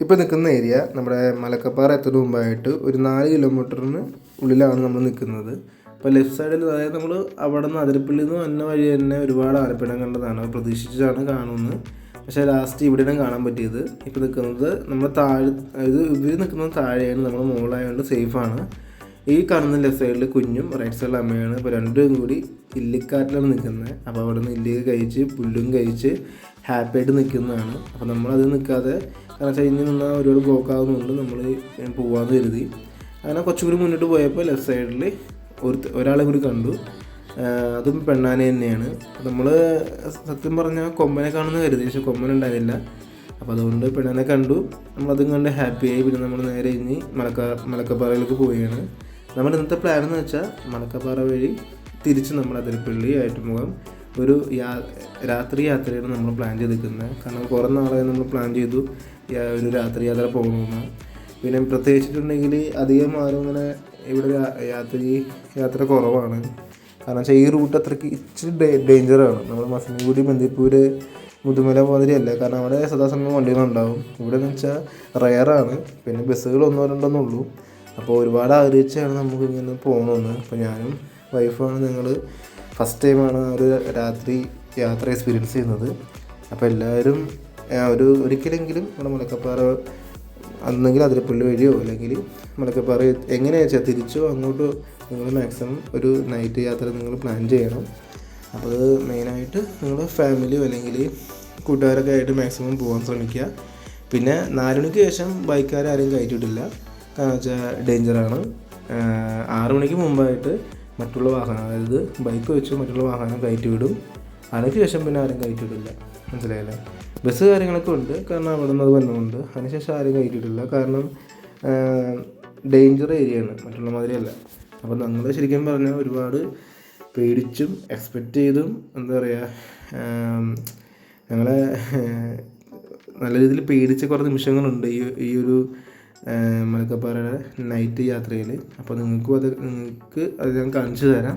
ഇപ്പോൾ നിൽക്കുന്ന ഏരിയ നമ്മുടെ മലക്കപ്പാറ എത്തുന്ന മുമ്പായിട്ട് ഒരു നാല് കിലോമീറ്ററിന് ഉള്ളിലാണ് നമ്മൾ നിൽക്കുന്നത് ഇപ്പോൾ ലെഫ്റ്റ് സൈഡിൽ അതായത് നമ്മൾ അവിടെ നിന്ന് അതിരപ്പള്ളിയിൽ നിന്ന് വന്ന വഴി തന്നെ ഒരുപാട് ആലപ്പിടം കണ്ടതാണ്. പ്രതീക്ഷിച്ചാണ് കാണുന്നത്. പക്ഷേ ലാസ്റ്റ് ഇവിടെയാണ് കാണാൻ പറ്റിയത്. ഇപ്പോൾ നിൽക്കുന്നത് നമ്മൾ താഴെ അതായത് ഇവർ നിൽക്കുന്നത് താഴെയാണ്. നമ്മൾ മുകളിലായതുകൊണ്ട് സേഫാണ് ഈ കാണുന്ന ലെഫ്റ്റ് സൈഡിൽ കുഞ്ഞും റൈറ്റ് സൈഡിൽ അമ്മയാണ്. അപ്പോൾ രണ്ടും കൂടി ഇല്ലിക്കാട്ടിലാണ് നിൽക്കുന്നത് അപ്പോൾ അവിടെ നിന്ന് ഇല്ലിയൊക്കെ കഴിച്ച് പുല്ലും കഴിച്ച് ഹാപ്പി ആയിട്ട് നിൽക്കുന്നതാണ് അപ്പോൾ നമ്മളത് നിൽക്കാതെ കാരണം വെച്ചാൽ ഇനി നിന്നാൽ ഒരുപാട് ബ്ലോക്ക് ആകുന്നുണ്ട് നമ്മൾ പോകാമെന്ന് കരുതി. അങ്ങനെ കുറച്ചും കൂടി മുന്നോട്ട് പോയപ്പോൾ ലെഫ്റ്റ് സൈഡിൽ ഒരു ഒരാളെ കൂടി കണ്ടു. അതും പെണ്ണാനെ തന്നെയാണ്. നമ്മൾ സത്യം പറഞ്ഞാൽ കൊമ്പനെ കാണുന്ന കരുതി പക്ഷെ കൊമ്പൻ ഉണ്ടായിരുന്നില്ല. അപ്പോൾ അതുകൊണ്ട് പെണ്ണാനെ കണ്ടു. നമ്മളതും കണ്ട് ഹാപ്പിയായി പിന്നെ നമ്മൾ നേരെ ഇനി മലക്ക മലക്കപ്പാറയിലേക്ക് പോവുകയാണ്. നമ്മുടെ ഇന്നത്തെ പ്ലാൻ എന്ന് വെച്ചാൽ മലക്കപ്പാറ വഴി തിരിച്ച് നമ്മൾ അതിരപ്പള്ളി ആയിട്ടുമുഖം ഒരു യാ രാത്രി യാത്രയാണ് നമ്മൾ പ്ലാൻ ചെയ്തിരിക്കുന്നത്. കാരണം കുറേ നാളായി നമ്മൾ പ്ലാൻ ചെയ്തു ഒരു രാത്രി യാത്ര പോകണമെന്ന്. പിന്നെ പ്രത്യേകിച്ചിട്ടുണ്ടെങ്കിൽ അധികം ആരും ഇങ്ങനെ ഇവിടെ യാത്ര യാത്രി കുറവാണ്. കാരണം വെച്ചാൽ ഈ റൂട്ട് അത്രയ്ക്ക് ഇച്ചിരി ഡേഞ്ചറാണ് നമ്മൾ മസനഗുഡി ബന്ദിപ്പൂര് മുതുമല മാതിരിയല്ല. കാരണം അവിടെ സദാസമയം വണ്ടികളുണ്ടാവും ഇവിടെ എന്ന് വെച്ചാൽ റയറാണ് പിന്നെ ബസ്സുകൾ ഒന്നോ രണ്ടോന്നേ ഉള്ളൂ. അപ്പോൾ ഒരുപാട് ആഗ്രഹിച്ചാണ് നമുക്ക് ഇങ്ങനെ പോകണമെന്ന്. അപ്പോൾ ഞാനും വൈഫാണ് ഞങ്ങൾ ഫസ്റ്റ് ടൈമാണ് ഒരു രാത്രി യാത്ര എക്സ്പീരിയൻസ് ചെയ്യുന്നത്. അപ്പോൾ എല്ലാവരും ഒരു ഒരിക്കലെങ്കിലും നമ്മുടെ മലക്കപ്പാറ അന്നെങ്കിൽ അതിരപ്പള്ളി വഴിയോ അല്ലെങ്കിൽ മലക്കപ്പാറ എങ്ങനെയാ വെച്ചാൽ തിരിച്ചോ അങ്ങോട്ടോ നിങ്ങൾ മാക്സിമം ഒരു നൈറ്റ് യാത്ര നിങ്ങൾ പ്ലാൻ ചെയ്യണം. അപ്പോൾ അത് മെയിനായിട്ട് നിങ്ങൾ ഫാമിലിയോ അല്ലെങ്കിൽ കൂട്ടുകാരൊക്കെ ആയിട്ട് മാക്സിമം പോകാൻ ശ്രമിക്കുക. പിന്നെ നാലുമണിക്ക് ശേഷം ബൈക്കുകാരെ ആരും കയറ്റിയിട്ടില്ല. കാരണം വെച്ചാൽ ഡേഞ്ചറാണ് ആറു മണിക്ക് മുമ്പായിട്ട് മറ്റുള്ള വാഹനം അതായത് ബൈക്ക് വെച്ച് മറ്റുള്ള വാഹനം കയറ്റി വിടും അതിനുശേഷം പിന്നെ ആരും കയറ്റി വിടില്ല മനസ്സിലായല്ലേ? ബസ് കാര്യങ്ങളൊക്കെ ഉണ്ട്. കാരണം അവിടെ നിന്ന് അത് വന്നുകൊണ്ട് അതിനുശേഷം ആരും കയറ്റിയിട്ടില്ല. കാരണം ഡേഞ്ചർ ഏരിയയാണ് മറ്റുള്ള മാതിരിയല്ല. അപ്പോൾ നമ്മൾ ശരിക്കും പറഞ്ഞാൽ ഒരുപാട് പേടിച്ചും എക്സ്പെക്റ്റ് ചെയ്തും എന്താ പറയുക ഞങ്ങളെ നല്ല രീതിയിൽ പേടിച്ച കുറേ നിമിഷങ്ങളുണ്ട്. ഈ ഈ ഒരു മലക്കപ്പാറയുടെ നൈറ്റ് യാത്രയിൽ അപ്പോൾ നിങ്ങൾക്കും അത് നിങ്ങൾക്ക് അത് ഞാൻ കാണിച്ചു തരാം.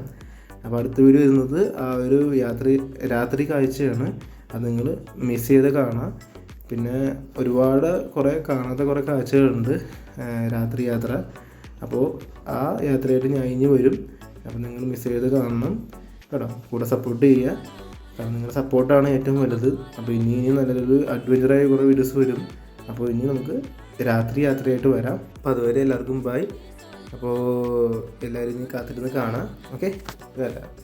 അപ്പോൾ അടുത്ത വീഡിയോ വരുന്നത് ആ ഒരു യാത്ര രാത്രി കാഴ്ചയാണ്. അത് നിങ്ങൾ മിസ് ചെയ്ത് കാണാം. പിന്നെ ഒരുപാട് കുറേ കാണാത്ത കുറേ കാഴ്ചകളുണ്ട് രാത്രി യാത്ര. അപ്പോൾ ആ യാത്രയായിട്ട് ഞാൻ ഇനി വരും. അപ്പോൾ നിങ്ങൾ മിസ് ചെയ്ത് കാണണം കേട്ടോ. കൂടെ സപ്പോർട്ട് ചെയ്യുക. കാരണം നിങ്ങളുടെ സപ്പോർട്ടാണ് ഏറ്റവും വലുത്. അപ്പോൾ ഇനി ഇനി നല്ലൊരു അഡ്വഞ്ചറായ കുറേ വീഡിയോസ് വരും. അപ്പോൾ ഇനി നമുക്ക് രാത്രി യാത്രയായിട്ട് വരാം. അപ്പോൾ അതുവരെ എല്ലാവർക്കും ബൈ അപ്പോൾ എല്ലാവരും കാത്തിരുന്ന് കാണാം. ഓക്കെ വരാം